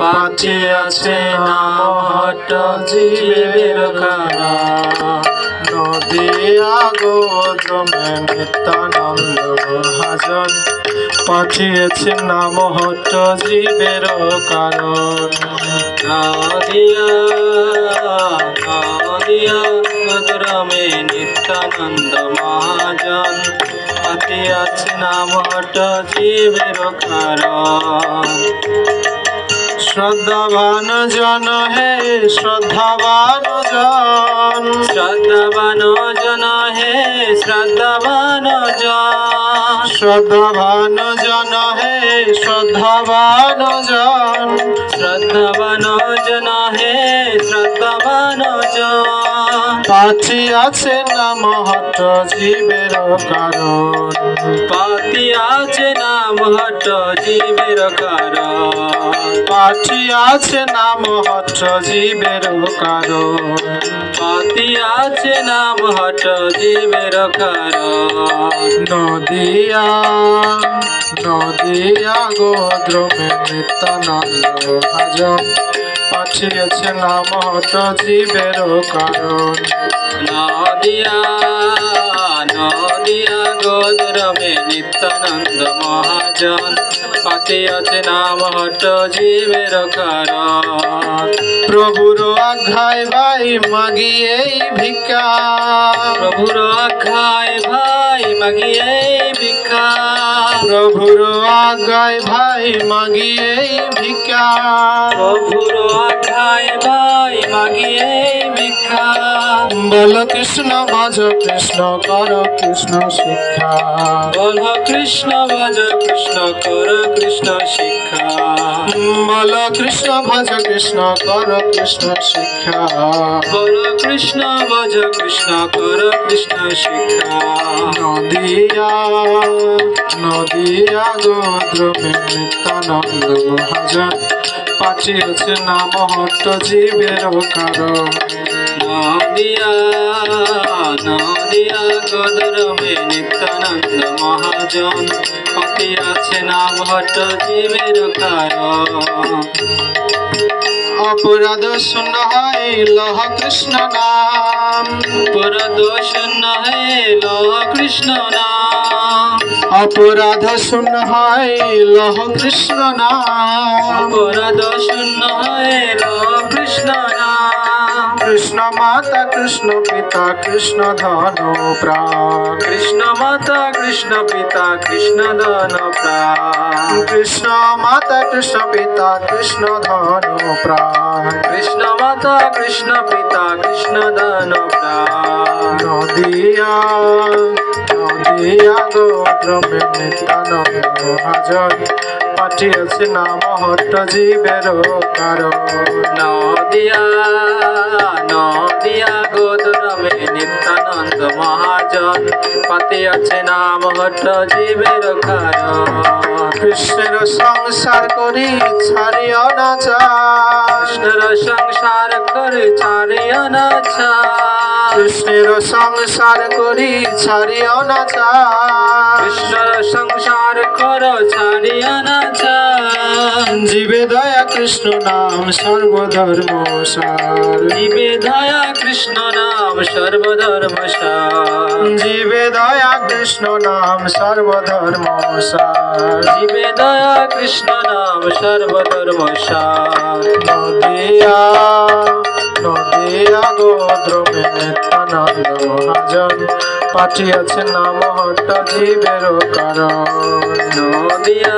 পাচে আছে নাম হট জীবের কারা। নদিয়া গোদ্রমে নিত্যানন্দ মহাজন পাঠিয়েছে নাম হট জীবের কারণ গোদ্রমে নিত্যানন্দ মহাজন পাঠিয়েছে নাম হট জীবের কারণ। শ্রদ্ধাবান জন হে শ্রদ্ধাবান জন। শ্রদ্ধাবান জন হে শ্রদ্ধাবান জন। শ্রদ্ধাবান জন হে শ্রদ্ধাবান জন। শ্রদ্ধাবান জন হে শ্রদ্ধাবান জন। পাচি আছে নাম হট জীবের কারণ। পাতি আছে নাম হট জীবের কারণ। আছে নাম হট জীবের কারণ। পাতি আছে নাম হট জীবের কারণ। নদিয়া নদিয়া গোদ্রমে নিত্যানন্দ ভাজন। পাঠিয়েছে নাম হট জীবের কারণ। নদিয়া নদিয়া গোদ্রমে নিত্যানন্দ মহাজন। পাঠিয়েছে নাম হট জীবের কারণ প্রভুর আঘায় ভাই মাগিয়ে ভিক্ষা প্রভুর আঘায় ভাই মাগিয়ে ভিক্ষা প্রভুর আগায় ভাই মাগিয়ে ভিক্ষা প্রভুর আগায় ভাই মাগিয়ে ভিক্ষা বল কৃষ্ণ ভজ কৃষ্ণ কর কৃষ্ণ শিক্ষা। বল কৃষ্ণ ভজ কৃষ্ণ কর কৃষ্ণ শিক্ষা। বল কৃষ্ণ ভজ কৃষ্ণ কর কৃষ্ণ শিক্ষা। বল কৃষ্ণ ভজ কৃষ্ণ কর কৃষ্ণ শিক্ষা। নদিয়া নদিয়া গোদ্রমে নিত্যানন্দ মহাজন। পাঠিয়েছে নাম হট্ট জীবের কারণ নিত্যানন্দ মহাজন। পাঠিয়েছে নাম হট্ট জীবের কারণ। অপরাধ শূন্য হয় লহ কৃষ্ণ নাম। অপরাধ শূন্য হয় লহ কৃষ্ণ নাম। অপরাধ শূন্য হয় কৃষ্ণ নাম। অপরাধ শূন্য হয় কৃষ্ণ নাম। কৃষ্ণ মাতা কৃষ্ণ পিতা কৃষ্ণ ধন প্রাণ। কৃষ্ণ মাতা কৃষ্ণ পিতা কৃষ্ণ ধন প্রাণ। কৃষ্ণ মাতা কৃষ্ণ পিতা কৃষ্ণ ধন প্রাণ। কৃষ্ণ মাতা কৃষ্ণ পিতা কৃষ্ণ ধন নদিয়া নদিয়া গোদ্রমে নিত্যানন্দ মহাজন পাঠিয়েছে নাম হট্ট জীবের কারণ। নদিয়া নদিয়া গোদ্রমে নিত্যানন্দ মহাজন। পাঠিয়েছে নাম হট্ট জীবের কারণ। কৃষ্ণের সংসার করি ছাড়িও না কৃষ্ণের সংসার করে ছাড়িও না কৃষ্ণের সংসার করি ছাড়িও না কৃষ্ণের সংসার কর ছাড়িও না চা জীবে দয়া কৃষ্ণ নাম সর্বধর্ম সার। জীবে দয়া কৃষ্ণ নাম সর্বধর্ম সার। জীবে দয়া কৃষ্ণ নাম সর্বধর্ম সার। জীবে দয়া কৃষ্ণ নাম সর্বধর্ম সার। নদিয়া নদিয়া গোদ্রমে নিত্যানন্দ মহাজন পাঠিয়েছে নাম হট্ট জীবের কারণ। নদিয়া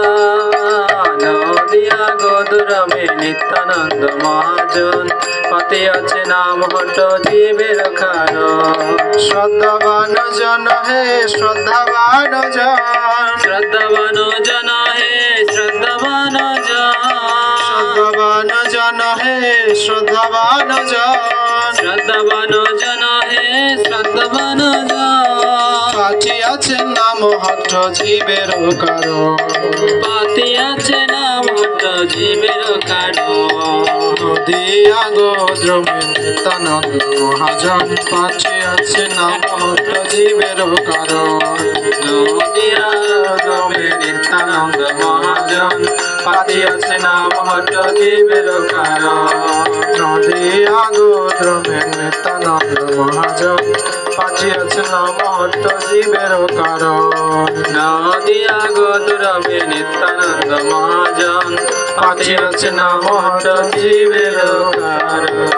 নদিয়া গোদ্রমে নিত্যানন্দ মহাজন। পাঠিয়েছে নাম হট্ট জীবের কারণ। শ্রদ্ধাবান জন হে শ্রদ্ধাবান জন। শ্রদ্ধাবান জন হে শ্রদ্ধাবান জন। শ্রদ্ধাবান জন হে শ্রদ্ধাবান জন। শ্রদ্ধাবান জন হে শ্রদ্ধাবান জন। পাঠি আছে নাম হট্ট জীবের কারণ। পাতি আছে নাম হট্ট জীবের কারণ। নদিয়া গোদ্রমে নিত্যানন্দ মহাজন পাঠি আছে নাম হট্ট জীবের কারণ। নদিয়া গোদ্রমে নিত্যানন্দ নিত্যানন্দ মহাজন পাঠিয়েছে নাম হট্ট জীবের কারণ নদিয়া গোদ্রমে নিত্যানন্দ মহাজন। পাঠিয়েছে নাম হট্ট জীবের কারণ নদিয়া গোদ্রমে নিত্যানন্দ মহাজন। পাঠিয়েছে নাম হট্ট জীবের কারণ